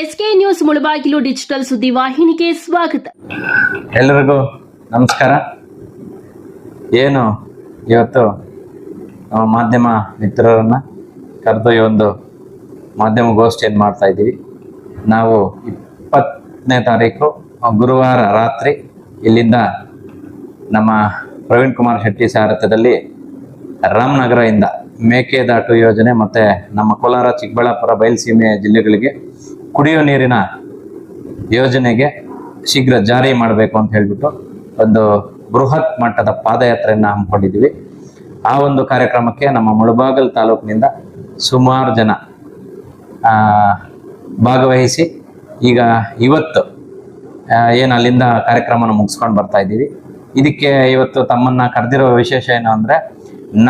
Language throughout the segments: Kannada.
ಎಸ್ಕೆ ನ್ಯೂಸ್ ಮುಳಬಾಗಿಲು ಡಿಜಿಟಲ್ ಸುದ್ದಿ ವಾಹಿನಿಗೆ ಸ್ವಾಗತ. ಎಲ್ಲರಿಗೂ ನಮಸ್ಕಾರ. ಏನು ಇವತ್ತು ನಮ್ಮ ಮಾಧ್ಯಮ ಮಿತ್ರರನ್ನ ಕರೆದು ಈ ಒಂದು ಮಾಧ್ಯಮ ಗೋಷ್ಠಿಯನ್ನು ಮಾಡ್ತಾ ಇದ್ದೀವಿ? ನಾವು ಇಪ್ಪತ್ತನೇ ತಾರೀಕು, ಗುರುವಾರ ರಾತ್ರಿ ಇಲ್ಲಿಂದ ನಮ್ಮ ಪ್ರವೀಣ್ ಕುಮಾರ್ ಶೆಟ್ಟಿ ಸಾರಥ್ಯದಲ್ಲಿ ರಾಮನಗರದಿಂದ ಮೇಕೆದಾಟು ಯೋಜನೆ ಮತ್ತು ನಮ್ಮ ಕೋಲಾರ ಚಿಕ್ಕಬಳ್ಳಾಪುರ ಬಯಲುಸೀಮೆ ಜಿಲ್ಲೆಗಳಿಗೆ ಕುಡಿಯೋ ನೀರಿನ ಯೋಜನೆಗೆ ಶೀಘ್ರ ಜಾರಿ ಮಾಡಬೇಕು ಅಂತ ಹೇಳಿಬಿಟ್ಟು ಒಂದು ಬೃಹತ್ ಮಟ್ಟದ ಪಾದಯಾತ್ರೆಯನ್ನು ಹಮ್ಮಿಕೊಂಡಿದ್ವಿ ಆ ಒಂದು ಕಾರ್ಯಕ್ರಮಕ್ಕೆ ನಮ್ಮ ಮುಳಬಾಗಲ್ ತಾಲೂಕಿನಿಂದ ಸುಮಾರು ಜನ ಭಾಗವಹಿಸಿ ಈಗ ಇವತ್ತು ಏನು ಅಲ್ಲಿಂದ ಕಾರ್ಯಕ್ರಮನ ಮುಗಿಸ್ಕೊಂಡು ಬರ್ತಾ ಇದ್ದೀವಿ. ಇದಕ್ಕೆ ಇವತ್ತು ತಮ್ಮನ್ನ ಕರೆದಿರೋ ವಿಶೇಷ ಏನು ಅಂದರೆ,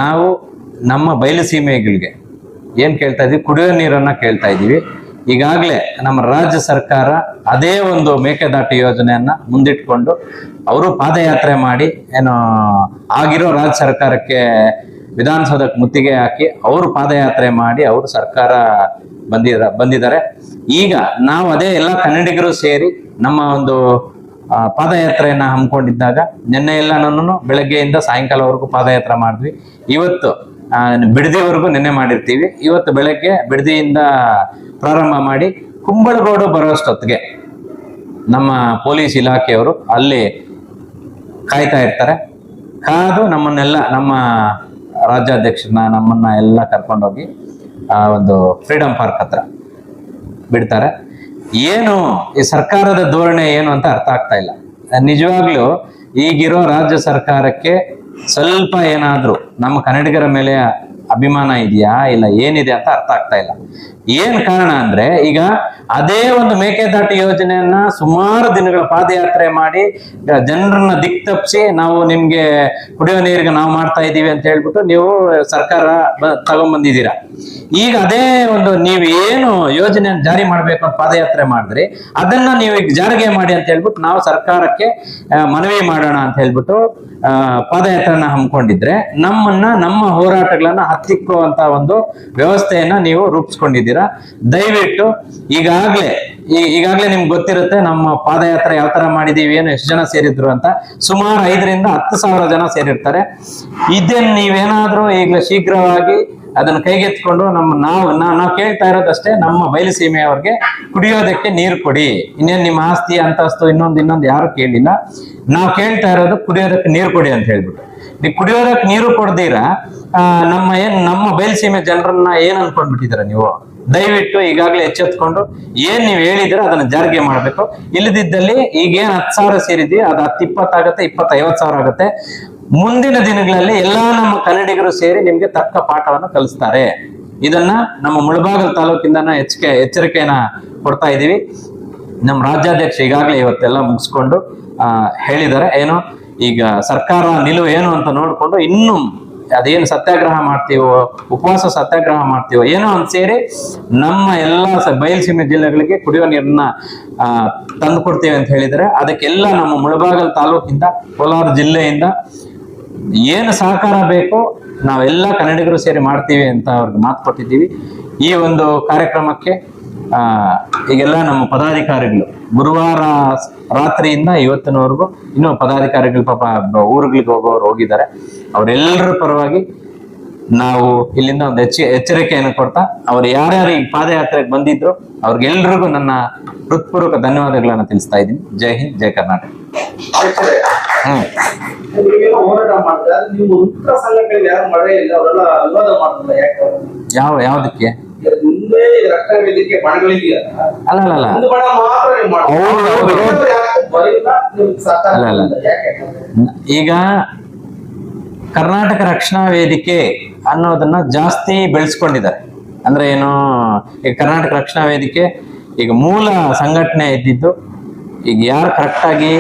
ನಾವು ನಮ್ಮ ಬಯಲು ಸೀಮೆಗಳಿಗೆ ಏನು ಕೇಳ್ತಾ ಇದ್ದೀವಿ, ಕುಡಿಯೋ ನೀರನ್ನು ಕೇಳ್ತಾ ಇದ್ದೀವಿ. ಈಗಾಗಲೇ ನಮ್ಮ ರಾಜ್ಯ ಸರ್ಕಾರ ಅದೇ ಒಂದು ಮೇಕೆದಾಟು ಯೋಜನೆಯನ್ನ ಮುಂದಿಟ್ಕೊಂಡು ಅವರು ಪಾದಯಾತ್ರೆ ಮಾಡಿ ಏನು ಆಗಿರೋ ರಾಜ್ಯ ಸರ್ಕಾರಕ್ಕೆ ವಿಧಾನಸೌಧಕ್ಕೆ ಮುತ್ತಿಗೆ ಹಾಕಿ ಅವರು ಪಾದಯಾತ್ರೆ ಮಾಡಿ ಅವರು ಸರ್ಕಾರ ಬಂದಿದ ಬಂದಿದ್ದಾರೆ. ಈಗ ನಾವು ಅದೇ ಎಲ್ಲ ಕನ್ನಡಿಗರು ಸೇರಿ ನಮ್ಮ ಒಂದು ಪಾದಯಾತ್ರೆಯನ್ನ ಹಮ್ಮಿಕೊಂಡಿದ್ದಾಗ ನಿನ್ನೆ ಎಲ್ಲಾನು ಬೆಳಗ್ಗೆಯಿಂದ ಸಾಯಂಕಾಲವರೆಗೂ ಪಾದಯಾತ್ರೆ ಮಾಡಿದ್ವಿ. ಇವತ್ತು ಬಿಡದಿವರೆಗೂ ನಿನ್ನೆ ಮಾಡಿರ್ತೀವಿ. ಇವತ್ತು ಬೆಳಗ್ಗೆ ಬಿಡದಿಯಿಂದ ಪ್ರಾರಂಭ ಮಾಡಿ ಕುಂಬಳಗೋಡು ಬರೋಷ್ಟೊತ್ತಿಗೆ ನಮ್ಮ ಪೊಲೀಸ್ ಇಲಾಖೆಯವರು ಅಲ್ಲಿ ಕಾಯ್ತಾ ಇರ್ತಾರೆ. ಕಾದು ನಮ್ಮನ್ನೆಲ್ಲ, ನಮ್ಮ ರಾಜ್ಯಾಧ್ಯಕ್ಷರನ್ನ, ನಮ್ಮನ್ನ ಎಲ್ಲ ಕರ್ಕೊಂಡೋಗಿ ಆ ಒಂದು ಫ್ರೀಡಮ್ ಪಾರ್ಕ್ ಹತ್ರ ಬಿಡ್ತಾರೆ. ಏನು ಈ ಸರ್ಕಾರದ ಧೋರಣೆ ಏನು ಅಂತ ಅರ್ಥ ಆಗ್ತಾ ಇಲ್ಲ. ನಿಜವಾಗ್ಲೂ ಈಗಿರೋ ರಾಜ್ಯ ಸರ್ಕಾರಕ್ಕೆ ಸ್ವಲ್ಪ ಏನಾದರೂ ನಮ್ಮ ಕನ್ನಡಿಗರ ಮೇಲೆ ಅಭಿಮಾನ ಇದೆಯಾ ಇಲ್ಲ ಏನಿದೆ ಅಂತ ಅರ್ಥ ಆಗ್ತಾ ಇಲ್ಲ. ಏನ್ ಕಾರಣ ಅಂದ್ರೆ ಈಗ ಅದೇ ಒಂದು ಮೇಕೆದಾಟು ಯೋಜನೆಯನ್ನ ಸುಮಾರು ದಿನಗಳ ಪಾದಯಾತ್ರೆ ಮಾಡಿ ಜನರನ್ನ ದಿಕ್ ತಪ್ಪಿಸಿ ನಾವು ನಿಮ್ಗೆ ಕುಡಿಯೋ ನೀರಿಗೆ ನಾವು ಮಾಡ್ತಾ ಇದ್ದೀವಿ ಅಂತ ಹೇಳ್ಬಿಟ್ಟು ನೀವು ಸರ್ಕಾರ ತಗೊಂಡ್ಬಂದಿದ್ದೀರಾ ಈಗ ಅದೇ ಒಂದು ನೀವು ಏನು ಯೋಜನೆಯನ್ನು ಜಾರಿ ಮಾಡ್ಬೇಕು ಅಂತ ಪಾದಯಾತ್ರೆ ಮಾಡಿದ್ರಿ ಅದನ್ನ ನೀವು ಜಾರಿಗೆ ಮಾಡಿ ಅಂತ ಹೇಳ್ಬಿಟ್ಟು ನಾವು ಸರ್ಕಾರಕ್ಕೆ ಮನವಿ ಮಾಡೋಣ ಅಂತ ಹೇಳ್ಬಿಟ್ಟು ಆ, ಪಾದಯಾತ್ರೆನ ಹಮ್ಮಿಕೊಂಡಿದ್ರೆ ನಮ್ಮನ್ನ ನಮ್ಮ ಹೋರಾಟಗಳನ್ನ ಹತ್ತಿಕ್ಕುವಂತ ಒಂದು ವ್ಯವಸ್ಥೆಯನ್ನ ನೀವು ರೂಪಿಸ್ಕೊಂಡಿದ್ದೀರಾ? ದಯವಿಟ್ಟು ಈಗಾಗ್ಲೇ ಈಗಾಗ್ಲೇ ನಿಮ್ಗೆ ಗೊತ್ತಿರುತ್ತೆ ನಮ್ಮ ಪಾದಯಾತ್ರೆ ಯಾವ ತರ ಮಾಡಿದೀವಿ ಏನು ಎಷ್ಟು ಜನ ಸೇರಿದ್ರು ಅಂತ. ಸುಮಾರು ಐದರಿಂದ ಹತ್ತು ಸಾವಿರ ಜನ ಸೇರಿರ್ತಾರೆ. ಇದನ್ನ ನೀವೇನಾದ್ರೂ ಈಗ ಶೀಘ್ರವಾಗಿ ಅದನ್ನ ಕೈಗೆತ್ಕೊಂಡು ನಮ್ಮ ನಾವು ನಾವು ಕೇಳ್ತಾ ಇರೋದಷ್ಟೇ, ನಮ್ಮ ಬಯಲುಸೀಮೆಯವ್ರಿಗೆ ಕುಡಿಯೋದಕ್ಕೆ ನೀರು ಕೊಡಿ. ಇನ್ನೇನು ನಿಮ್ಮ ಆಸ್ತಿ, ಅಂತಸ್ತು, ಇನ್ನೊಂದು ಇನ್ನೊಂದು ಯಾರು ಕೇಳಿಲ್ಲ. ನಾವು ಕೇಳ್ತಾ ಇರೋದು ಕುಡಿಯೋದಕ್ಕೆ ನೀರು ಕೊಡಿ ಅಂತ ಹೇಳ್ಬಿಟ್ಟು. ನೀವು ಕುಡಿಯೋದಕ್ ನೀರು ಕೊಡ್ದೀರ? ನಮ್ಮ ಏನ್, ನಮ್ಮ ಬಯಲ್ಸೀಮೆ ಜನರನ್ನ ಏನ್ ಅನ್ಕೊಂಡ್ಬಿಟ್ಟಿದ್ದೀರ ನೀವು? ದಯವಿಟ್ಟು ಈಗಾಗ್ಲೇ ಎಚ್ಚೆತ್ಕೊಂಡು ಏನ್ ನೀವು ಹೇಳಿದಿರ ಅದನ್ನ ಜಾರಿಗೆ ಮಾಡ್ಬೇಕು. ಇಲ್ಲದಿದ್ದಲ್ಲಿ ಈಗೇನ್ ಹತ್ತು ಸಾವಿರ ಸೇರಿದ್ವಿ, ಅದು ಹತ್ತು ಇಪ್ಪತ್ತಾಗತ್ತೆ ಇಪ್ಪತ್ತ ಐವತ್ತು ಸಾವಿರ ಆಗುತ್ತೆ. ಮುಂದಿನ ದಿನಗಳಲ್ಲಿ ಎಲ್ಲಾ ನಮ್ಮ ಕನ್ನಡಿಗರು ಸೇರಿ ನಿಮ್ಗೆ ತಕ್ಕ ಪಾಠವನ್ನು ಕಲಿಸ್ತಾರೆ. ಇದನ್ನ ನಮ್ಮ ಮುಳಬಾಗಲ್ ತಾಲೂಕಿಂದನ ಎಚ್ಚರಿಕೆ ಎಚ್ಚರಿಕೆಯನ್ನ ಕೊಡ್ತಾ ಇದೀವಿ. ನಮ್ಮ ರಾಜ್ಯಾಧ್ಯಕ್ಷ ಈಗಾಗ್ಲೇ ಇವತ್ತೆಲ್ಲ ಮುಗಿಸ್ಕೊಂಡು ಹೇಳಿದ್ದಾರೆ. ಏನು? ಈಗ ಸರ್ಕಾರ ನಿಲುವು ಏನು ಅಂತ ನೋಡಿಕೊಂಡು ಇನ್ನೂ ಅದೇನು ಸತ್ಯಾಗ್ರಹ ಮಾಡ್ತೀವೋ, ಉಪವಾಸ ಸತ್ಯಾಗ್ರಹ ಮಾಡ್ತೀವೋ ಏನೋ ಅಂತ ಸೇರಿ ನಮ್ಮ ಎಲ್ಲ ಬಯಲುಸೀಮೆ ಜಿಲ್ಲೆಗಳಿಗೆ ಕುಡಿಯೋ ನೀರನ್ನ ತಂದು ಕೊಡ್ತೀವಿ ಅಂತ ಹೇಳಿದರೆ ಅದಕ್ಕೆಲ್ಲ ನಮ್ಮ ಮುಳಬಾಗಲ್ ತಾಲೂಕಿಂದ, ಕೋಲಾರ ಜಿಲ್ಲೆಯಿಂದ ಏನು ಸಹಕಾರ ಬೇಕೋ ನಾವೆಲ್ಲ ಕನ್ನಡಿಗರು ಸೇರಿ ಮಾಡ್ತೀವಿ ಅಂತ ಅವ್ರಿಗೆ ಮಾತು ಕೊಟ್ಟಿದ್ದೀವಿ. ಈ ಒಂದು ಕಾರ್ಯಕ್ರಮಕ್ಕೆ ಆ, ಈಗೆಲ್ಲ ನಮ್ಮ ಪದಾಧಿಕಾರಿಗಳು ಗುರುವಾರ ರಾತ್ರಿಯಿಂದ ಇವತ್ತಿನವರೆಗೂ ಇನ್ನು ಪದಾಧಿಕಾರಿಗಳು ಪಾಪ ಊರುಗಳಿಗೆ ಹೋಗೋರು ಹೋಗಿದ್ದಾರೆ. ಅವರೆಲ್ಲರ ಪರವಾಗಿ ನಾವು ಇಲ್ಲಿಂದ ಒಂದು ಎಚ್ಚ ಎಚ್ಚರಿಕೆಯನ್ನು ಕೊಡ್ತಾ ಅವ್ರು ಯಾರ್ಯಾರು ಈ ಪಾದಯಾತ್ರೆಗೆ ಬಂದಿದ್ರು ಅವ್ರಿಗೆಲ್ರಿಗೂ ನನ್ನ ಹೃತ್ಪೂರ್ವಕ ಧನ್ಯವಾದಗಳನ್ನು ತಿಳಿಸ್ತಾ ಇದ್ದೀನಿ. ಜೈ ಹಿಂದ್ ಜೈ ಕರ್ನಾಟಕ. ಯಾವ ಯಾವ್ದಕ್ಕೆ? ಈಗ ಕರ್ನಾಟಕ ರಕ್ಷಣಾ ವೇದಿಕೆ ಅನ್ನೋದನ್ನ ಜಾಸ್ತಿ ಬೆಳೆಸ್ಕೊಂಡಿದ್ದಾರೆ. ಅಂದ್ರೆ ಏನು ಈಗ ಕರ್ನಾಟಕ ರಕ್ಷಣಾ ವೇದಿಕೆ ಈಗ ಮೂಲ ಸಂಘಟನೆ ಇದ್ದಿದ್ದು ಈಗ ಯಾರು ಕರೆಕ್ಟಾಗಿ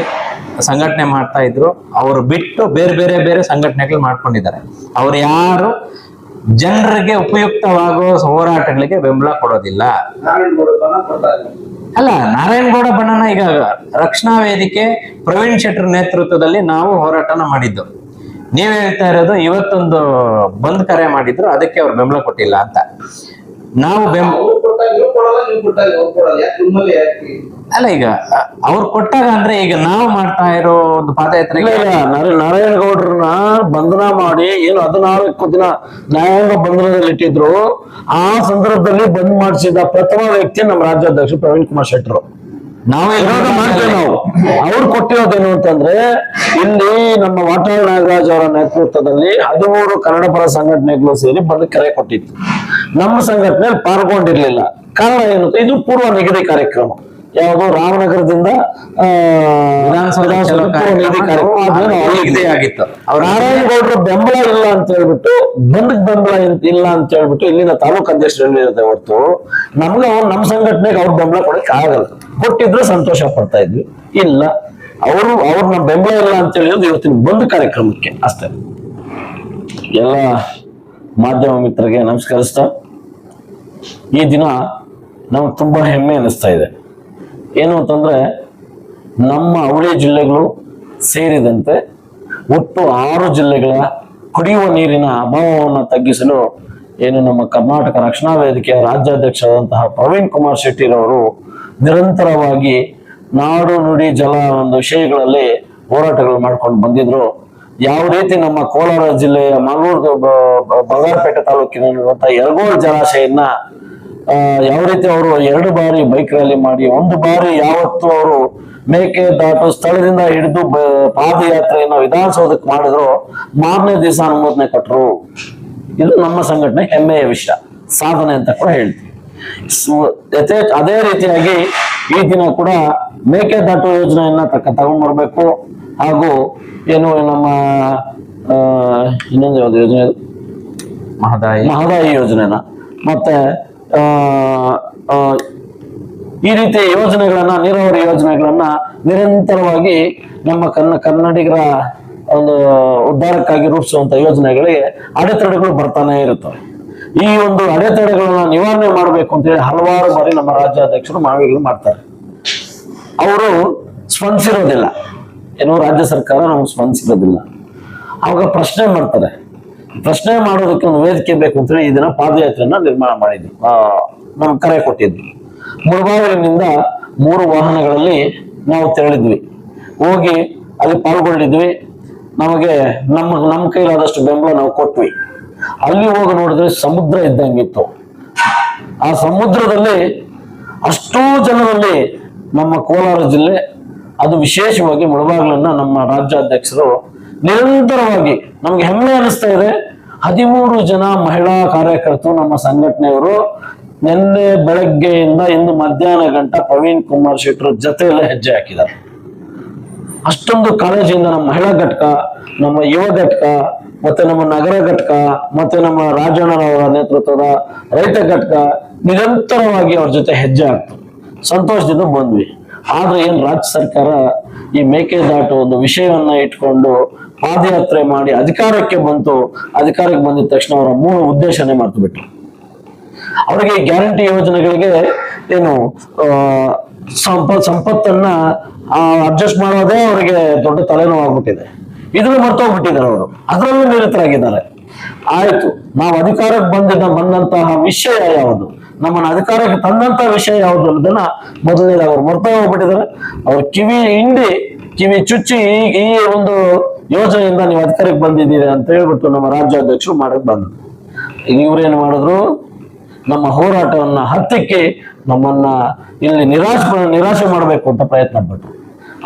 ಸಂಘಟನೆ ಮಾಡ್ತಾ ಇದ್ರು ಅವರು ಬಿಟ್ಟು ಬೇರೆ ಬೇರೆ ಬೇರೆ ಸಂಘಟನೆಗಳು ಮಾಡ್ಕೊಂಡಿದ್ದಾರೆ. ಅವ್ರು ಯಾರು ಜನರಿಗೆ ಉಪಯುಕ್ತವಾಗೋ ಹೋರಾಟಗಳಿಗೆ ಬೆಂಬಲ ಕೊಡೋದಿಲ್ಲ. ಅಲ್ಲ ನಾರಾಯಣಗೌಡ ಬಣ್ಣನ ಈಗ ರಕ್ಷಣಾ ವೇದಿಕೆ ಪ್ರವೀಣ್ ಶೆಟ್ಟರ್ ನೇತೃತ್ವದಲ್ಲಿ ನಾವು ಹೋರಾಟನ ಮಾಡಿದ್ದು. ನೀವ್ ಹೇಳ್ತಾ ಇರೋದು ಇವತ್ತೊಂದು ಬಂದ್ ಕರೆ ಮಾಡಿದ್ರು, ಅದಕ್ಕೆ ಅವ್ರು ಬೆಂಬಲ ಕೊಟ್ಟಿಲ್ಲ ಅಂತ. ನಾವು ಬೆಂ ಅವ್ರು ಕೊಟ್ಟಾಗ ನೀವು ಕೊಡಲ್ಲ ನೀವು ಕೊಟ್ಟಾಗ ಅವ್ರು ಕೊಡಲ್ಲ. ಯಾಕೆ ನಿಮ್ಮಲ್ಲಿ ಯಾಕೆ? ಅಲ್ಲ ಈಗ ಅವ್ರು ಕೊಟ್ಟಾಗ ಅಂದ್ರೆ ಈಗ ನಾವು ಮಾಡ್ತಾ ಇರೋ ಒಂದು ಪಾದಯಾತ್ರೆ ನಾರಾಯಣ ಗೌಡ್ರನ್ನ ನಾರ- ನಾರಾಯಣಗೌಡ್ರನ್ನ ಬಂಧನ ಮಾಡಿ ಏನು ಹದಿನಾಲ್ಕು ದಿನ ನ್ಯಾಯಾಂಗ ಬಂಧನದಲ್ಲಿ ಇಟ್ಟಿದ್ರು ಆ ಸಂದರ್ಭದಲ್ಲಿ ಬಂದ್ ಮಾಡಿಸಿದ ಪ್ರಥಮ ವ್ಯಕ್ತಿ ನಮ್ಮ ರಾಜ್ಯಾಧ್ಯಕ್ಷ ಪ್ರವೀಣ್ ಕುಮಾರ್ ಶೆಟ್ಟರು. ನಾವು ವಿರೋಧ ಮಾಡ್ತೇವೆ ನಾವು. ಅವ್ರು ಕೊಟ್ಟಿರೋದೇನು ಅಂತಂದ್ರೆ ಇಲ್ಲಿ ನಮ್ಮ ವಾಟಾಳ್ ನಾಗರಾಜ್ ಅವರ ನೇತೃತ್ವದಲ್ಲಿ ಹದಿಮೂರು ಕನ್ನಡ ಪರ ಸಂಘಟನೆಗಳು ಸೇರಿ ಬಂದು ಕರೆ ಕೊಟ್ಟಿತ್ತು. ನಮ್ಮ ಸಂಘಟನೆಯಲ್ಲಿ ಪಾಲ್ಗೊಂಡಿರ್ಲಿಲ್ಲ. ಕಾರಣ ಏನು? ಇದು ಪೂರ್ವ ನಿಗದಿ ಕಾರ್ಯಕ್ರಮ. ಯಾವುದು ರಾಮನಗರದಿಂದ ಅವ್ರ ನಾರಾಯಣಗೌಡರು ಬೆಂಬಲ ಇಲ್ಲ ಅಂತ ಹೇಳ್ಬಿಟ್ಟು ಬಂದಕ್ ಬೆಂಬಲ ಇಲ್ಲ ಅಂತ ಹೇಳ್ಬಿಟ್ಟು ಇಲ್ಲಿನ ತಾಲೂಕು ಅಧ್ಯಕ್ಷರಲ್ಲಿ ಇರುತ್ತೆ ಹೊರತು. ನಮ್ಗೆ ಅವ್ರು ನಮ್ಮ ಸಂಘಟನೆಗೆ ಅವ್ರ ಬೆಂಬಲ ಕೊಡಕ್ ಆಗಲ್ಲ. ಕೊಟ್ಟಿದ್ರೆ ಸಂತೋಷ ಪಡ್ತಾ ಇದ್ವಿ. ಇಲ್ಲ. ಅವರು ಅವ್ರನ್ನ ಬೆಂಬಲ ಇಲ್ಲ ಅಂತ ಹೇಳಿರೋದು ಇವತ್ತಿನ ಬಂದ್ ಕಾರ್ಯಕ್ರಮಕ್ಕೆ ಅಷ್ಟೇ. ಎಲ್ಲ ಮಾಧ್ಯಮ ಮಿತ್ರರಿಗೆ ನಮಸ್ಕರಿಸ್ತಾ ಈ ದಿನ ನಮ್ಗೆ ತುಂಬ ಹೆಮ್ಮೆ ಅನಿಸ್ತಾ ಇದೆ. ಏನು ಅಂತಂದ್ರೆ, ನಮ್ಮ ಅವಳಿ ಜಿಲ್ಲೆಗಳು ಸೇರಿದಂತೆ ಒಟ್ಟು ಆರು ಜಿಲ್ಲೆಗಳ ಕುಡಿಯುವ ನೀರಿನ ಅಭಾವವನ್ನು ತಗ್ಗಿಸಲು ಏನು ನಮ್ಮ ಕರ್ನಾಟಕ ರಕ್ಷಣಾ ವೇದಿಕೆಯ ರಾಜ್ಯಾಧ್ಯಕ್ಷರಾದಂತಹ ಪ್ರವೀಣ್ ಕುಮಾರ್ ಶೆಟ್ಟಿರವರು ನಿರಂತರವಾಗಿ ನಾಡು ನುಡಿ ಜಲ ಒಂದು ವಿಷಯಗಳಲ್ಲಿ ಹೋರಾಟಗಳು ಮಾಡ್ಕೊಂಡು ಬಂದಿದ್ರು. ಯಾವ ರೀತಿ ನಮ್ಮ ಕೋಲಾರ ಜಿಲ್ಲೆಯ ಮಂಗಳೂರು ಬಂಗಾರಪೇಟೆ ತಾಲೂಕಿನಲ್ಲಿರುವಂತಹ ಯರಗೋಳ್ ಜಲಾಶಯನ್ನ ಯಾವ ರೀತಿ ಅವರು ಎರಡು ಬಾರಿ ಬೈಕ್ ರ್ಯಾಲಿ ಮಾಡಿ, ಒಂದು ಬಾರಿ ಯಾವತ್ತು ಅವರು ಮೇಕೆ ದಾಟು ಸ್ಥಳದಿಂದ ಹಿಡಿದು ಪಾದಯಾತ್ರೆಯನ್ನು ವಿಧಾನಸೌಧಕ್ಕೆ ಮಾಡಿದ್ರು, ಮಾರನೇ ದಿವಸ ಅನುಮೋದನೆ ಕೊಟ್ಟರು ಇದು ನಮ್ಮ ಸಂಘಟನೆ ಹೆಮ್ಮೆಯ ವಿಷಯ, ಸಾಧನೆ ಅಂತ ಕೂಡ ಹೇಳ್ತೀವಿ. ಅದೇ ರೀತಿಯಾಗಿ ಈ ದಿನ ಕೂಡ ಮೇಕೆದಾಟು ಯೋಜನೆಯನ್ನ ತಕ್ಕ ತಗೊಂಡ್ಬರ್ಬೇಕು. ಹಾಗೂ ಏನು ನಮ್ಮ ಇನ್ನೊಂದು ಯಾವ್ದು ಯೋಜನೆ ಮಹದಾಯಿ. ಮಹದಾಯಿ ಯೋಜನೆನ? ಮತ್ತೆ ಈ ರೀತಿ ಯೋಜನೆಗಳನ್ನ ನೀರಾವರಿ ಯೋಜನೆಗಳನ್ನ ನಿರಂತರವಾಗಿ ನಮ್ಮ ಕನ್ನ ಕನ್ನಡಿಗರ ಒಂದು ಉದ್ಧಾರಕ್ಕಾಗಿ ರೂಪಿಸುವಂತ ಯೋಜನೆಗಳಿಗೆ ಅಡೆತಡೆಗಳು ಬರ್ತಾನೆ ಇರುತ್ತವೆ. ಈ ಒಂದು ಅಡೆತಡೆಗಳನ್ನ ನಿವಾರಣೆ ಮಾಡಬೇಕು ಅಂತ ಹೇಳಿ ಹಲವಾರು ಬಾರಿ ನಮ್ಮ ರಾಜ್ಯಾಧ್ಯಕ್ಷರು ಮನವಿಗಳು ಮಾಡ್ತಾರೆ. ಅವರು ಸ್ಪಂದಿಸಿರೋದಿಲ್ಲ. ಏನೋ ರಾಜ್ಯ ಸರ್ಕಾರ ನಮ್ಗೆ ಸ್ಪಂದಿಸಿರೋದಿಲ್ಲ. ಅವಾಗ ಪ್ರಶ್ನೆ ಮಾಡ್ತಾರೆ. ಪ್ರಶ್ನೆ ಮಾಡೋದಕ್ಕೆ ಒಂದು ವೇದಿಕೆ ಬೇಕು ಅಂತೇಳಿ ಈ ದಿನ ಪಾದಯಾತ್ರೆಯನ್ನ ನಿರ್ಮಾಣ ಮಾಡಿದ್ವಿ ನಮ್ಗೆ ಕರೆ ಕೊಟ್ಟಿದ್ವಿ ಮುಳಬಾಗಿಲಿನಿಂದ ಮೂರು ವಾಹನಗಳಲ್ಲಿ ನಾವು ತೆರಳಿದ್ವಿ. ಹೋಗಿ ಅಲ್ಲಿ ಪಾಲ್ಗೊಂಡಿದ್ವಿ ನಮಗೆ ನಮ್ಮ ನಮ್ಮ ಕೈಲಾದಷ್ಟು ಬೆಂಬಲ ನಾವು ಕೊಟ್ವಿ. ಅಲ್ಲಿ ಹೋಗಿ ನೋಡಿದ್ರೆ ಸಮುದ್ರ ಇದ್ದಂಗಿತ್ತು ಆ ಸಮುದ್ರದಲ್ಲಿ ಅಷ್ಟೋ ಜನರಲ್ಲಿ ನಮ್ಮ ಕೋಲಾರ ಜಿಲ್ಲೆ, ಅದು ವಿಶೇಷವಾಗಿ ಮುಳಬಾಗ್ಲನ್ನ ನಮ್ಮ ರಾಜ್ಯಾಧ್ಯಕ್ಷರು ನಿರಂತರವಾಗಿ ನಮ್ಗೆ ಹೆಮ್ಮೆ ಅನಿಸ್ತಾ ಇದೆ. ಹದಿಮೂರು ಜನ ಮಹಿಳಾ ಕಾರ್ಯಕರ್ತರು ನಮ್ಮ ಸಂಘಟನೆಯವರು ನಿನ್ನೆ ಬೆಳಗ್ಗೆಯಿಂದ ಇಂದು ಮಧ್ಯಾಹ್ನ ಗಂಟ ಪ್ರವೀಣ್ ಕುಮಾರ್ ಶೆಟ್ಟರ್ ಜೊತೆಯಲ್ಲೇ ಹೆಜ್ಜೆ ಹಾಕಿದ್ದಾರೆ. ಅಷ್ಟೊಂದು ಕಾಳಜಿಯಿಂದ ನಮ್ಮ ಮಹಿಳಾ ಘಟಕ, ನಮ್ಮ ಯುವ ಘಟಕ ಮತ್ತೆ ನಮ್ಮ ನಗರ ಘಟಕ, ಮತ್ತೆ ನಮ್ಮ ರಾಜಣ್ಣನವರ ನೇತೃತ್ವದ ರೈತ ಘಟಕ ನಿರಂತರವಾಗಿ ಅವ್ರ ಜೊತೆ ಹೆಜ್ಜೆ ಹಾಕ್ತು ಸಂತೋಷದಿಂದ ಬಂದ್ವಿ. ಆದ್ರೆ ಏನ್ ರಾಜ್ಯ ಸರ್ಕಾರ ಈ ಮೇಕೆದಾಟು ಒಂದು ವಿಷಯವನ್ನ ಇಟ್ಕೊಂಡು ಪಾದಯಾತ್ರೆ ಮಾಡಿ ಅಧಿಕಾರಕ್ಕೆ ಬಂತು, ಅಧಿಕಾರಕ್ಕೆ ಬಂದಿದ ತಕ್ಷಣ ಅವರ ಮೂಲ ಉದ್ದೇಶನೇ ಮರ್ತು ಬಿಟ್ರು ಅವರಿಗೆ ಗ್ಯಾರಂಟಿ ಯೋಜನೆಗಳಿಗೆ ಏನು ಸಂಪತ್ತನ್ನ ಅಡ್ಜಸ್ಟ್ ಮಾಡೋದೇ ಅವರಿಗೆ ದೊಡ್ಡ ತಲೆನೋವಾಗ್ಬಿಟ್ಟಿದೆ. ಇದನ್ನು ಮರ್ತೋಗ್ಬಿಟ್ಟಿದ್ದಾರೆ ಅವರು. ಅದರಲ್ಲೂ ನಿರತರಾಗಿದ್ದಾರೆ. ಆಯ್ತು, ನಾವು ಅಧಿಕಾರಕ್ಕೆ ಬಂದಿದ್ದ ಬಂದಂತಹ ವಿಷಯ ಯಾವುದು? ನಮ್ಮನ್ನ ಅಧಿಕಾರಕ್ಕೆ ತಂದಂತಹ ವಿಷಯ ಯಾವುದು ಅನ್ನೋದನ್ನ ಮೊದಲನೇದಾಗಿ ಅವರು ಮರ್ತ ಹೋಗ್ಬಿಟ್ಟಿದ್ದಾರೆ. ಅವ್ರ ಕಿವಿ ಹಿಂಡಿ, ಕಿವಿ ಚುಚ್ಚಿ ಈ ಒಂದು ಯೋಜನೆಯಿಂದ ನೀವು ಅಧಿಕಾರಕ್ಕೆ ಬಂದಿದ್ದೀರಿ ಅಂತ ಹೇಳ್ಬಿಟ್ಟು ನಮ್ಮ ರಾಜ್ಯಾಧ್ಯಕ್ಷರು ಮಾಡಕ್ ಬಂದ್ರು. ಇವ್ರೇನ್ ಮಾಡಿದ್ರು? ನಮ್ಮ ಹೋರಾಟವನ್ನ ಹತ್ತಿಕ್ಕಿ ನಮ್ಮನ್ನ ಇಲ್ಲಿ ನಿರಾಶೆ ನಿರಾಶೆ ಮಾಡಬೇಕು ಅಂತ ಪ್ರಯತ್ನ ಪಟ್ರು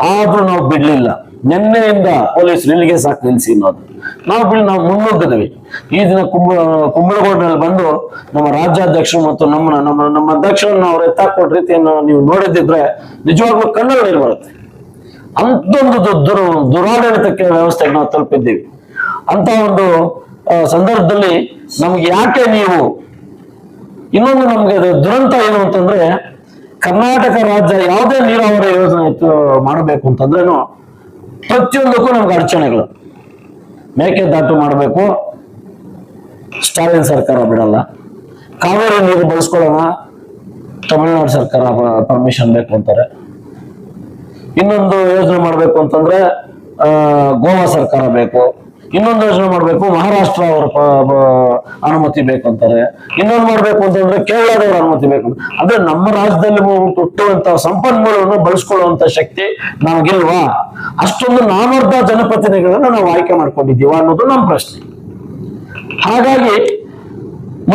ಆದ್ರೂ ನಾವು ಬಿಡ್ಲಿಲ್ಲ. ನಿನ್ನೆಯಿಂದ ಪೊಲೀಸ್ ನಿಲ್ಲಿಗೆ ಸಾಕು ನಿಲ್ಸಿ ಅನ್ನೋದು. ನಾವು ಬಿಡ್, ನಾವು ಮುನ್ನುಗ್ಗಿದ್ವಿ. ಈ ದಿನ ಕುಂಬ ಕುಂಬಳಗೋಡ್ನಲ್ಲಿ ಬಂದು ನಮ್ಮ ರಾಜ್ಯಾಧ್ಯಕ್ಷರು ಮತ್ತು ನಮ್ಮ ನಮ್ಮ ನಮ್ಮ ಅಧ್ಯಕ್ಷರನ್ನ ಅವ್ರು ಎತ್ತಾಕೊಟ್ಟ ರೀತಿಯನ್ನು ನೀವು ನೋಡಿದ್ರೆ ನಿಜವಾಗ್ಲೂ ಕಣ್ಣಲ್ಲಿ ನೀರು ಬರುತ್ತೆ. ಅಂತೊಂದು ದುರ್, ದುರಾಡಳಿತಕ್ಕೆ ವ್ಯವಸ್ಥೆಗೆ ನಾವು ತಲುಪಿದ್ದೀವಿ. ಅಂತ ಒಂದು ಸಂದರ್ಭದಲ್ಲಿ ನಮ್ಗೆ ಯಾಕೆ ನೀವು, ಇನ್ನೊಂದು ನಮ್ಗೆ ದುರಂತ ಏನು ಅಂತಂದ್ರೆ ಕರ್ನಾಟಕ ರಾಜ್ಯ ಯಾವುದೇ ನೀರಾವರಿ ಯೋಜನೆ ಇತ್ತು ಮಾಡಬೇಕು ಅಂತಂದ್ರೇನು ಪ್ರತಿಯೊಂದಕ್ಕೂ ನಮ್ಗೆ ಅಡಚಣೆಗಳು. ಮೇಕೆದಾಟು ಮಾಡಬೇಕು. ಸ್ಟಾಲಿನ್ ಸರ್ಕಾರ ಬಿಡಲ್ಲ. ಕಾವೇರಿ ನೀರು ಬಳಸ್ಕೊಳ್ಳೋಣ. ತಮಿಳುನಾಡು ಸರ್ಕಾರ ಪರ್ಮಿಷನ್ ಬೇಕು ಅಂತಾರೆ. ಇನ್ನೊಂದು ಯೋಜನೆ ಮಾಡಬೇಕು ಅಂತಂದ್ರೆ ಗೋವಾ ಸರ್ಕಾರ ಬೇಕು. ಇನ್ನೊಂದು ಯೋಜನೆ ಮಾಡಬೇಕು, ಮಹಾರಾಷ್ಟ್ರ ಅವರ ಅನುಮತಿ ಬೇಕು ಅಂತಾರೆ ಇನ್ನೊಂದು ಮಾಡ್ಬೇಕು ಅಂತಂದ್ರೆ ಕೇರಳದವರ ಅನುಮತಿ ಬೇಕು. ಅಂದ್ರೆ ನಮ್ಮ ರಾಜ್ಯದಲ್ಲಿ ಹುಟ್ಟುವಂತ ಸಂಪನ್ಮೂಲವನ್ನು ಬಳಸ್ಕೊಳ್ಳುವಂತ ಶಕ್ತಿ ನಮಗಿಲ್ವಾ? ಅಷ್ಟೊಂದು ನಾಮರ್ಧ ಜನಪ್ರತಿನಿಧಿಗಳನ್ನ ನಾವು ಆಯ್ಕೆ ಮಾಡ್ಕೊಂಡಿದ್ದೀವ ಅನ್ನೋದು ನಮ್ಮ ಪ್ರಶ್ನೆ. ಹಾಗಾಗಿ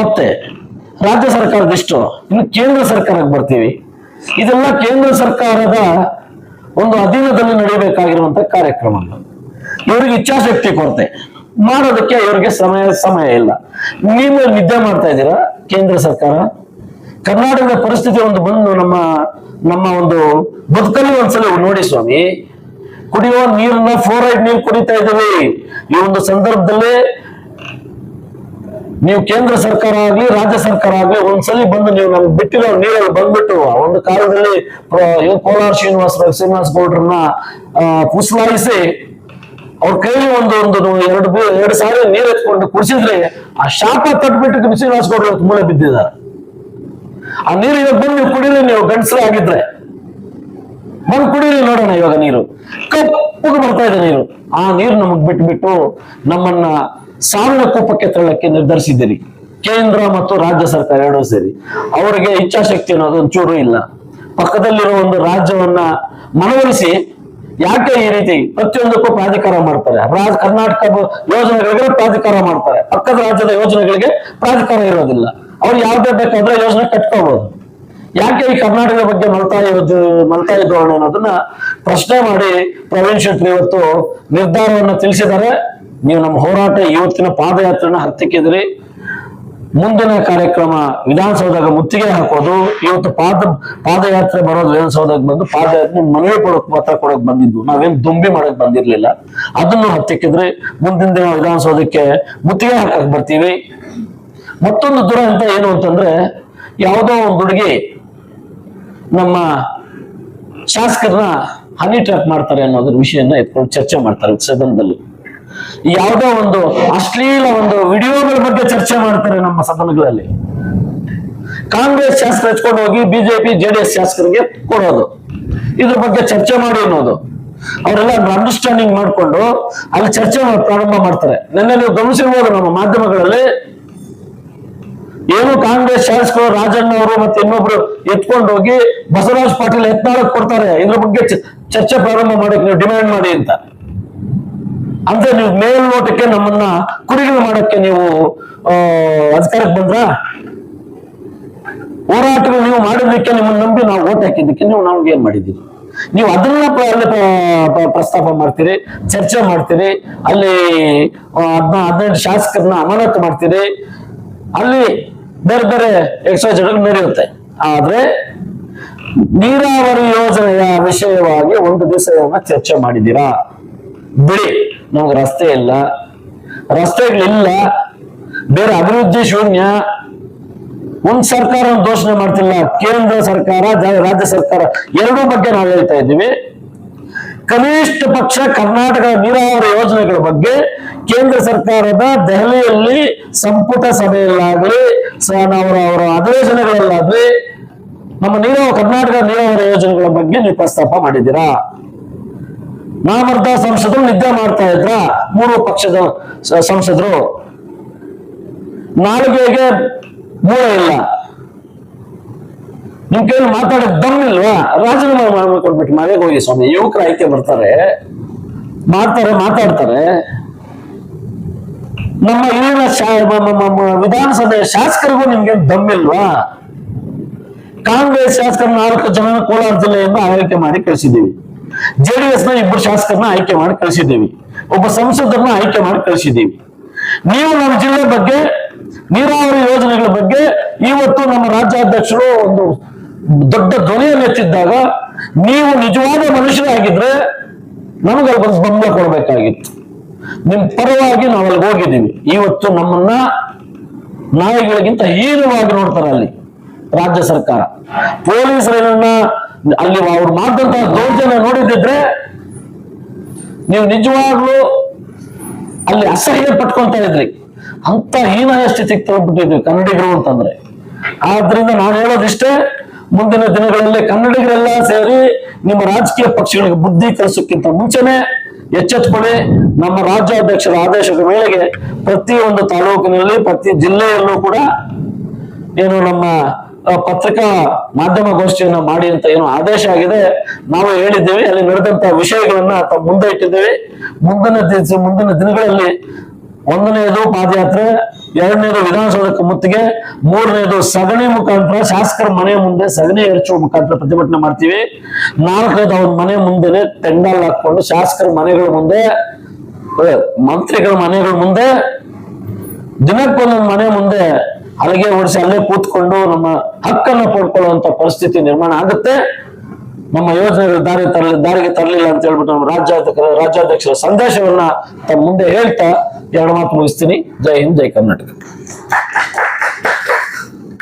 ಮತ್ತೆ ರಾಜ್ಯ ಸರ್ಕಾರದಿಷ್ಟು ಇನ್ನು ಕೇಂದ್ರ ಸರ್ಕಾರಕ್ಕೆ ಬರ್ತೀವಿ. ಇದೆಲ್ಲ ಕೇಂದ್ರ ಸರ್ಕಾರದ ಒಂದು ಅಧೀನದಲ್ಲಿ ನಡೆಯಬೇಕಾಗಿರುವಂತ ಕಾರ್ಯಕ್ರಮಗಳು ಇವರಿಗೆ ಇಚ್ಛಾಶಕ್ತಿ ಕೊರತೆ. ಮಾಡೋದಕ್ಕೆ ಇವ್ರಿಗೆ ಸಮಯ ಸಮಯ ಇಲ್ಲ. ನೀವು ನಿದ್ದೆ ಮಾಡ್ತಾ ಇದ್ದೀರಾ ಕೇಂದ್ರ ಸರ್ಕಾರ? ಕರ್ನಾಟಕದ ಪರಿಸ್ಥಿತಿ ಒಂದು ಬಂದು ನಮ್ಮ ನಮ್ಮ ಒಂದು ಬದುಕಲ್ಲಿ ಒಂದ್ಸಲ ನೋಡಿ ಸ್ವಾಮಿ. ಕುಡಿಯುವ ನೀರನ್ನ ಫ್ಲೋರೈಡ್ ನೀರು ಕುಡಿತಾ ಇದ್ದೀವಿ. ಈ ಒಂದು ಸಂದರ್ಭದಲ್ಲಿ ನೀವು ಕೇಂದ್ರ ಸರ್ಕಾರ ಆಗ್ಲಿ, ರಾಜ್ಯ ಸರ್ಕಾರ ಆಗ್ಲಿ ಒಂದ್ಸಲಿ ಬಂದು ನೀವು ನಮ್ಗೆ ಬಿಟ್ಟಿರೋ ನೀರಲ್ಲಿ ಬಂದ್ಬಿಟ್ಟು ಒಂದು ಕಾಲದಲ್ಲಿ ಕೋಲಾರ ಶ್ರೀನಿವಾಸ ಶ್ರೀನಿವಾಸ ಗೌಡ್ರನ್ನ ಕುಸಲಾಯಿಸಿ ಅವ್ರ ಕೈಲಿ ಒಂದು ಒಂದು ಎರಡು ಎರಡು ಸಾವಿರ ನೀರು ಎತ್ಕೊಂಡು ಕುಡಿಸಿದ್ರೆ ಆ ಶಾಪ ತಟ್ಬಿಟ್ಟು ಶ್ರೀನಿವಾಸ ಗೌಡ್ರು ತುಂಬಾ ಬಿದ್ದಿದ್ದಾರೆ. ಆ ನೀರು ಇವಾಗ ಬಂದು ನೀವು ಕುಡೀರಿ, ನೀವು ಗಂಡಸರೇ ಆಗಿದ್ರೆ. ಬಂದು ಕುಡೀರಿ ನೋಡೋಣ ಇವಾಗ ನೀರು. ಕಪ್ಪಗೆ ಬರ್ತಾ ಇದೆ ನೀರು. ಆ ನೀರು ನಮಗ್ ಬಿಟ್ಬಿಟ್ಟು ನಮ್ಮನ್ನ ಸಾವಿನ ಕೂಪಕ್ಕೆ ತಳ್ಳಕ್ಕೆ ನಿರ್ಧರಿಸಿದ್ದೀರಿ. ಕೇಂದ್ರ ಮತ್ತು ರಾಜ್ಯ ಸರ್ಕಾರ ಎರಡೂ ಸೇರಿ. ಅವರಿಗೆ ಇಚ್ಛಾಶಕ್ತಿ ಅನ್ನೋದು ಒಂಚೂರು ಇಲ್ಲ. ಪಕ್ಕದಲ್ಲಿರೋ ಒಂದು ರಾಜ್ಯವನ್ನ ಮನವೊಲಿಸಿ ಯಾಕೆ ಈ ರೀತಿ ಪ್ರತಿಯೊಂದಕ್ಕೂ ಪ್ರಾಧಿಕಾರ ಮಾಡ್ತಾರೆ? ರಾಜ್ ಕರ್ನಾಟಕ ಯೋಜನೆಗಳಿಗೆ ಪ್ರಾಧಿಕಾರ ಮಾಡ್ತಾರೆ. ಪಕ್ಕದ ರಾಜ್ಯದ ಯೋಜನೆಗಳಿಗೆ ಪ್ರಾಧಿಕಾರ ಇರೋದಿಲ್ಲ. ಅವ್ರು ಯಾವ್ದೇ ಬೇಕಾದ್ರೆ ಯೋಜನೆ ಕಟ್ಕೋಬಹುದು ಯಾಕೆ ಈ ಕರ್ನಾಟಕದ ಬಗ್ಗೆ ಮಲ್ತಾ ಇರೋದು ಮಲ್ತಾ ಇದ್ರು ಅನ್ನೋದನ್ನ ಪ್ರಶ್ನೆ ಮಾಡಿ ಪ್ರವೀಣ್ ಶೆಟ್ಟಿ ಇವತ್ತು ನಿರ್ಧಾರವನ್ನು ತಿಳಿಸಿದರೆ ನೀವು ನಮ್ಮ ಹೋರಾಟ ಇವತ್ತಿನ ಪಾದಯಾತ್ರೆನ ಹತ್ತಿಕ್ಕಿದ್ರಿ ಮುಂದಿನ ಕಾರ್ಯಕ್ರಮ ವಿಧಾನಸೌಧಕ್ಕೆ ಮುತ್ತಿಗೆ ಹಾಕೋದು, ಇವತ್ತು ಪಾದ, ಪಾದಯಾತ್ರೆ ಬರೋದು ವಿಧಾನಸೌಧಕ್ಕೆ ಬಂದು ಪಾದಯಾತ್ರೆ ಮನವಿ ಕೊಡೋಕ್ ಪತ್ರ ಕೊಡೋಕ್ ಬಂದಿದ್ದು. ನಾವೇನ್ ದುಂಬಿ ಮಾಡಕ್ ಬಂದಿರ್ಲಿಲ್ಲ. ಅದನ್ನು ಹತ್ತಿಕ್ಕಿದ್ರೆ ಮುಂದಿನ ದಿನ ವಿಧಾನಸೌಧಕ್ಕೆ ಮುತ್ತಿಗೆ ಹಾಕಕ್ ಬರ್ತೀವಿ. ಮತ್ತೊಂದು ದುರಂತ ಏನು ಅಂತಂದ್ರೆ, ಯಾವುದೋ ಒಂದು ಹುಡುಗಿ ನಮ್ಮ ಶಾಸಕರನ್ನ ಹನಿ ಟ್ರ್ಯಾಕ್ ಮಾಡ್ತಾರೆ ಅನ್ನೋದ್ರ ವಿಷಯನ ಎತ್ಕೊಂಡು ಚರ್ಚೆ ಮಾಡ್ತಾರೆ ಸದನದಲ್ಲಿ. ಯಾವುದೋ ಒಂದು ಅಶ್ಲೀಲ ಒಂದು ವಿಡಿಯೋಗಳ ಬಗ್ಗೆ ಚರ್ಚೆ ಮಾಡ್ತಾರೆ ನಮ್ಮ ಸದನಗಳಲ್ಲಿ. ಕಾಂಗ್ರೆಸ್ ಶಾಸಕರು ಹಚ್ಕೊಂಡು ಹೋಗಿ ಬಿಜೆಪಿ, ಜೆಡಿಎಸ್ ಶಾಸಕರಿಗೆ ಕೊಡೋದು. ಇದ್ರ ಬಗ್ಗೆ ಚರ್ಚೆ ಮಾಡಿ ಅನ್ನೋದು. ಅವರೆಲ್ಲ ಅಂಡರ್ಸ್ಟ್ಯಾಂಡಿಂಗ್ ಮಾಡ್ಕೊಂಡು ಅಲ್ಲಿ ಚರ್ಚೆ ಪ್ರಾರಂಭ ಮಾಡ್ತಾರೆ. ನಿನ್ನೆ ನೀವು ಗಮನಿಸಿರ್ಬೋದು ನಮ್ಮ ಮಾಧ್ಯಮಗಳಲ್ಲಿ. ಏನು ಕಾಂಗ್ರೆಸ್ ಶಾಸಕರು ರಾಜಣ್ಣ ಅವರು ಮತ್ತೆ ಇನ್ನೊಬ್ರು ಎತ್ಕೊಂಡು ಹೋಗಿ ಬಸವರಾಜ್ ಪಾಟೀಲ್ ಎತ್ನಾಳಕ್ ಕೊಡ್ತಾರೆ. ಇದ್ರ ಬಗ್ಗೆ ಚರ್ಚೆ ಪ್ರಾರಂಭ ಮಾಡಿ ನೀವು ಡಿಮ್ಯಾಂಡ್ ಮಾಡಿ ಅಂತ. ಅಂದ್ರೆ ನೀವು ಮೇಲ್ನೋಟಕ್ಕೆ ನಮ್ಮನ್ನ ಕುರಿಗಳು ಮಾಡಕ್ಕೆ ನೀವು ಅಧಿಕಾರಕ್ಕೆ ಬಂದ್ರ? ಹೋರಾಟಗಳು ನೀವು ಮಾಡಿದ್ದಕ್ಕೆ ನಿಮ್ಮನ್ನ ನಂಬಿ ನಾವು ಓಟ್ ಹಾಕಿದ್ದಕ್ಕೆ ನೀವು ನಾವು ಏನ್ ಮಾಡಿದ್ದೀರಿ? ನೀವು ಅದನ್ನ ಪ್ರಸ್ತಾಪ ಮಾಡ್ತೀರಿ, ಚರ್ಚೆ ಮಾಡ್ತೀರಿ, ಅಲ್ಲಿ ಹದ್ನ ಹದಿನೆಂಟು ಶಾಸಕರನ್ನ ಅಮಾನತು ಮಾಡ್ತೀರಿ, ಅಲ್ಲಿ ಬೇರೆ ಬೇರೆ ಎಕ್ಸೈಸ್ ನಡೆಯುತ್ತೆ ಆದ್ರೆ ನೀರಾವರಿ ಯೋಜನೆಯ ವಿಷಯವಾಗಿ ಒಂದು ದಿವಸ ಚರ್ಚೆ ಮಾಡಿದ್ದೀರಾ? ಬಿಡಿ. ನಮ್ಗೆ ರಸ್ತೆ ಇಲ್ಲ. ರಸ್ತೆಗಳಿಲ್ಲ. ಬೇರೆ ಅಭಿವೃದ್ಧಿ ಶೂನ್ಯ. ಒಂದ್ ಸರ್ಕಾರ ಘೋಷಣೆ ಮಾಡ್ತಿಲ್ಲ. ಕೇಂದ್ರ ಸರ್ಕಾರ ರಾಜ್ಯ ಸರ್ಕಾರ ಎರಡೂ ಬಗ್ಗೆ ನಾವು ಹೇಳ್ತಾ ಇದ್ದೀವಿ. ಕನಿಷ್ಠ ಪಕ್ಷ ಕರ್ನಾಟಕ ನೀರಾವರಿ ಯೋಜನೆಗಳ ಬಗ್ಗೆ ಕೇಂದ್ರ ಸರ್ಕಾರದ ದೆಹಲಿಯಲ್ಲಿ ಸಂಪುಟ ಸಭೆಯಲ್ಲಾಗಲಿ ಅವರ ಅವರ ಅಧಿವೇಶನಗಳಲ್ಲಾಗಲಿ, ನಮ್ಮ ನೀರಾವರಿ ಕರ್ನಾಟಕ ನೀರಾವರಿ ಯೋಜನೆಗಳ ಬಗ್ಗೆ ನೀವು ಪ್ರಸ್ತಾಪ ಮಾಡಿದ್ದೀರಾ? ನಾಮರ್ಧ ಸಂಸದರು ನಿದ್ದೆ ಮಾಡ್ತಾ ಇದ್ರ. ಮೂರು ಪಕ್ಷದ ಸಂಸದರು. ನಾಲ್ಗೆಗೆ ಮೂಲ ಇಲ್ಲ. ನಿಮ್ ಕೈಲಿ ಮಾತಾಡಕ್ ದಮ್ ಇಲ್ವಾ ರಾಜೀನಾಮೆ ಕೊಡ್ಬೇಕು. ಮನೆಗೆ ಹೋಗಿ ಸ್ವಾಮಿ. ಯುವಕರು ಆಯ್ಕೆ ಬರ್ತಾರೆ ಮಾಡ್ತಾರೆ, ಮಾತಾಡ್ತಾರೆ. ನಮ್ಮ ಇಲ್ಲಿನ ವಿಧಾನಸಭೆ ಶಾಸಕರಿಗೂ ನಿಮ್ಗೆ ದಮ್ ಕಾಂಗ್ರೆಸ್ ಶಾಸಕರ ನಾಲ್ಕು ಜನ ಕೋಲಾರ ಜಿಲ್ಲೆಯಿಂದ ಆಯ್ಕೆ ಮಾಡಿ ಕಳಿಸಿದ್ದೀವಿ. ಜೆಡಿಎಸ್ನ ಇಬ್ಬರು ಶಾಸಕರನ್ನ ಆಯ್ಕೆ ಮಾಡಿ ಕಳಿಸಿದ್ದೀವಿ. ಒಬ್ಬ ಸಂಸದರನ್ನ ಆಯ್ಕೆ ಮಾಡಿ ಕಳಿಸಿದ್ದೀವಿ. ನೀವು ನಮ್ಮ ಜಿಲ್ಲೆ ಬಗ್ಗೆ, ನೀರಾವರಿ ಯೋಜನೆಗಳ ಬಗ್ಗೆ ಇವತ್ತು ನಮ್ಮ ರಾಜ್ಯಾಧ್ಯಕ್ಷರು ಒಂದು ದೊಡ್ಡ ಧ್ವನಿಯನ್ನು ಎತ್ತಿದ್ದಾಗ ನೀವು ನಿಜವಾದ ಮನುಷ್ಯರಾಗಿದ್ರೆ ನಮಗೆ ಅಲ್ಲಿ ಒಂದು ಬೆಂಬಲ ಕೊಡಬೇಕಾಗಿತ್ತು. ನಿಮ್ ಪರವಾಗಿ ನಾವು ಅಲ್ಲಿ ಹೋಗಿದ್ದೀವಿ. ಇವತ್ತು ನಮ್ಮನ್ನ ನಾಯಿಗಳಿಗಿಂತ ಹೀನವಾಗಿ ನೋಡ್ತಾರೆ ಅಲ್ಲಿ ರಾಜ್ಯ ಸರ್ಕಾರ. ಪೊಲೀಸರನ್ನ ಅಲ್ಲಿ ಅವ್ರು ಮಾಡಿದಂತಹ ದೌರ್ಜನ್ಯ ನೋಡಿದ್ರೆ ನೀವು ನಿಜವಾಗ್ಲೂ ಅಲ್ಲಿ ಅಸಹ್ಯ ಪಟ್ಕೊಂತ ಇದ್ರಿ. ಅಂತ ಹೀನಾಯ ಸ್ಥಿತಿಗೆ ತಗೊಂಡ್ಬಿಟ್ಟಿದ್ವಿ ಕನ್ನಡಿಗರು ಅಂತಂದ್ರೆ. ಆದ್ರಿಂದ ನಾನು ಹೇಳೋದಿಷ್ಟೇ, ಮುಂದಿನ ದಿನಗಳಲ್ಲಿ ಕನ್ನಡಿಗರೆಲ್ಲ ಸೇರಿ ನಿಮ್ಮ ರಾಜಕೀಯ ಪಕ್ಷಗಳಿಗೆ ಬುದ್ಧಿ ಕಲಿಸೋಕ್ಕಿಂತ ಮುಂಚೆನೆ ಎಚ್ಚೆತ್ತುಕೊಳ್ಳಿ ನಮ್ಮ ರಾಜ್ಯಾಧ್ಯಕ್ಷರ ಆದೇಶದ ಮೇರೆಗೆ ಪ್ರತಿಯೊಂದು ತಾಲೂಕಿನಲ್ಲಿ, ಪ್ರತಿ ಜಿಲ್ಲೆಯಲ್ಲೂ ಕೂಡ ಏನು ನಮ್ಮ ಪತ್ರಿಕಾ ಮಾಧ್ಯಮ ಗೋಷ್ಠಿಯನ್ನ ಮಾಡಿ ಅಂತ ಏನು ಆದೇಶ ಆಗಿದೆ. ನಾವು ಹೇಳಿದ್ದೇವೆ, ಅಲ್ಲಿ ನಡೆದಂತ ವಿಷಯಗಳನ್ನ ಮುಂದೆ ಇಟ್ಟಿದ್ದೇವೆ. ಮುಂದಿನ ಮುಂದಿನ ದಿನಗಳಲ್ಲಿ ಒಂದನೆಯದು ಪಾದಯಾತ್ರೆ ಎರಡನೇದು ವಿಧಾನಸೌಧಕ್ಕೆ ಮುತ್ತಿಗೆ ಮೂರನೇದು ಸಗಣಿ ಮುಖಾಂತರ ಶಾಸಕರ ಮನೆ ಮುಂದೆ ಸಗಣಿ ಎರಚುವ ಮುಖಾಂತರ ಪ್ರತಿಭಟನೆ ಮಾಡ್ತೀವಿ. ನಾಲ್ಕನೇದು ಅವ್ರ ಮನೆ ಮುಂದೆನೆ ತೆಂಗಲ್ ಹಾಕೊಂಡು ಶಾಸಕರ ಮನೆಗಳ ಮುಂದೆ ಮಂತ್ರಿಗಳ ಮನೆಗಳ ಮುಂದೆ, ದಿನಕ್ಕೊಂದೊಂದು ಮನೆ ಮುಂದೆ ಹಲಗೆ ಓಡಿಸಿ ಅಲ್ಲೇ ಕೂತ್ಕೊಂಡು ನಮ್ಮ ಹಕ್ಕನ್ನು ಪಡ್ಕೊಳ್ಳುವಂತ ಪರಿಸ್ಥಿತಿ ನಿರ್ಮಾಣ ಆಗುತ್ತೆ. ನಮ್ಮ ಯೋಜನೆಗಳು ದಾರಿ ತರಲಿ, ದಾರಿಗೆ ತರಲಿಲ್ಲ ಅಂತ ಹೇಳ್ಬಿಟ್ಟು ನಮ್ಮ ರಾಜ್ಯಾಧ್ಯಕ್ಷ ರಾಜ್ಯಾಧ್ಯಕ್ಷರ ಸಂದೇಶವನ್ನ ತಮ್ಮ ಮುಂದೆ ಹೇಳ್ತಾ ಎರಡು ಮಾತು ಮುಗಿಸ್ತೀನಿ. ಜೈ ಹಿಂದ್, ಜೈ ಕರ್ನಾಟಕ.